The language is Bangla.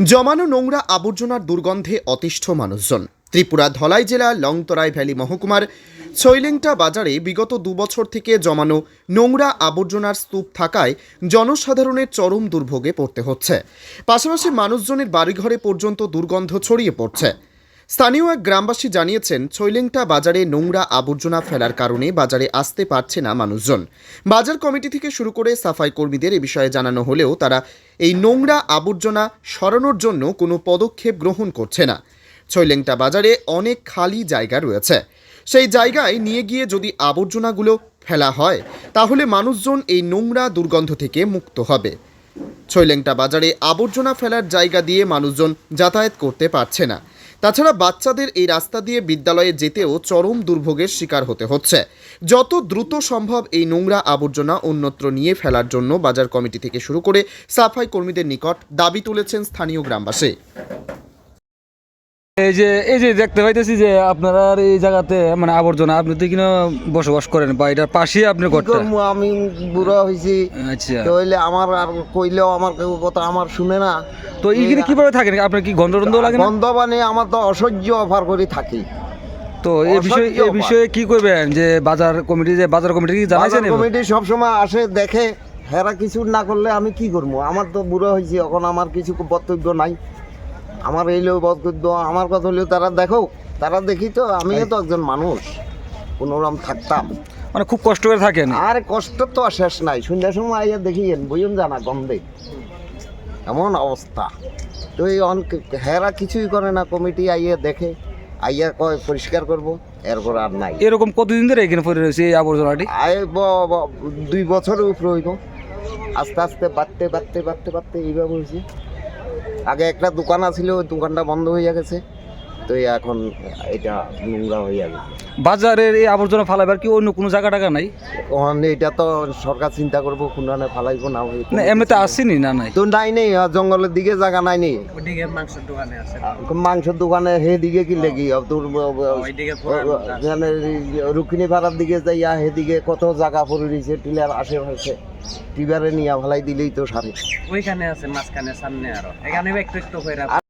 জমানো নোংরা আবর্জনার দুর্গন্ধে অতিষ্ঠ মানুষজন। ত্রিপুরা ধলাই জেলা লংতরাই ভ্যালি মহকুমার ছৈলেংটা বাজারে বিগত দুবছর থেকে জমানো নোংরা আবর্জনার স্তূপ থাকায় জনসাধারণের চরম দুর্ভোগে পড়তে হচ্ছে। পাশাপাশি মানুষজনের বাড়িঘরে পর্যন্ত দুর্গন্ধ ছড়িয়ে পড়ছে। স্থানীয় এক গ্রামবাসী জানিয়েছেন ছৈলেংটা বাজারে নোংরা আবর্জনা ফেলার কারণে বাজারে আসতে পারছে না মানুষজন। বাজার কমিটি থেকে শুরু করে সাফাই কর্মীদের এ বিষয়ে জানানো হলেও তারা এই নোংরা আবর্জনা সরানোর জন্য কোনো পদক্ষেপ গ্রহণ করছে না। ছৈলেংটা বাজারে অনেক খালি জায়গা রয়েছে। সেই জায়গায় নিয়ে গিয়ে যদি আবর্জনাগুলো ফেলা হয়, তাহলে মানুষজন এই নোংরা দুর্গন্ধ থেকে মুক্ত হবে। ছৈলেংটা বাজারে আবর্জনা ফেলার জায়গা দিয়ে মানুষজন যাতায়াত করতে পারছে না। তাছাড়া বাচ্চাদের এই রাস্তা দিয়ে বিদ্যালয়ে যেতেও চরম দুর্ভোগের শিকার হতে হচ্ছে। যত দ্রুত সম্ভব এই নোংরা আবর্জনা অন্যত্র নিয়ে ফেলার জন্য বাজার কমিটি থেকে শুরু করে সাফাই কর্মীদের নিকট দাবি তুলেছেন স্থানীয় গ্রামবাসী। এই যে এই যে দেখতে পাইতেছি যে আপনারা এই জায়গাতে মানে আবর্জনা আপনি তো কিনা বসবাস করেন বা এটার পাশে আপনার কি ঘরটা? করব? আমি বুড়ো হয়েছি আচ্ছা। তো হইলে আমার আর কইলেও আমার কেউ কথা আমার শুনে না। তো এইখানে কীভাবে থাকেন? আপনার কি গন্ধ টন্ধ লাগে না? বন্ধ বানে আমার তো অসহ্য অফার করে থাকি। তো এই বিষয়ে এই বিষয়ে কি করবেন? যে বাজার কমিটি যে বাজার কমিটি কি জানাইছেন কমিটি সবসময় আসে দেখে হেরা কিছু না করলে আমি কি করব? আমার তো বুড়ো হয়েছি এখন আমার কিছু বক্তব্য নাই। আমার এইলেও বক্তব্য আমার কথা হলেও তারা দেখো তারা দেখি তো আমিও তো একজন মানুষ। কোনোরকম থাকতাম। মানে খুব কষ্ট করে থাকেন। আর কষ্ট তো আর শেষ নাই। সন্ধ্যার সময় আইয়া দেখিয়েন বইন জানা গন্ধে। এমন অবস্থা। তো এই অন- হেরা কিছুই করে না কমিটি আইয়া দেখে আইয়া কয় পরিষ্কার করব। এরপর আর নাই। এরকম কতদিন ধরে এখানে পড়ে রয়েছে এই আবর্জনাটি? দুই বছরের উপরে হইব। আস্তে আস্তে বাড়তে বাড়তে বাড়তে বাড়তে এইভাবে হয়েছে। আগে একটা দোকান আছিল ওই দোকানটা বন্ধ হয়ে গেছে। তো এখন এটা নোংরা হয়ে যাবে বাজারের এই আবর্জনা ফালাইবার কি অন্য কোনো জায়গা টাকা নাই? এটা তো সরকার চিন্তা করব কোনখানে ফালাইবো না না এমনিতে আসেনি না নাই? তো নাই নেই জঙ্গলের দিকে জায়গা নাই নেই। মাংসের দোকানে হে দিকে কি লেগি তোর রুক্মিণী পাড়ার দিকে যাইয়া হেদিকে কত জায়গা পড়ে রয়েছে টিলার আশেপাশে। টিবারে নিয়ে ফেলাই দিলেই তো সারে। ওইখানে আছে মাঝখানে সামনে আরও। এখানে একটু একটু করে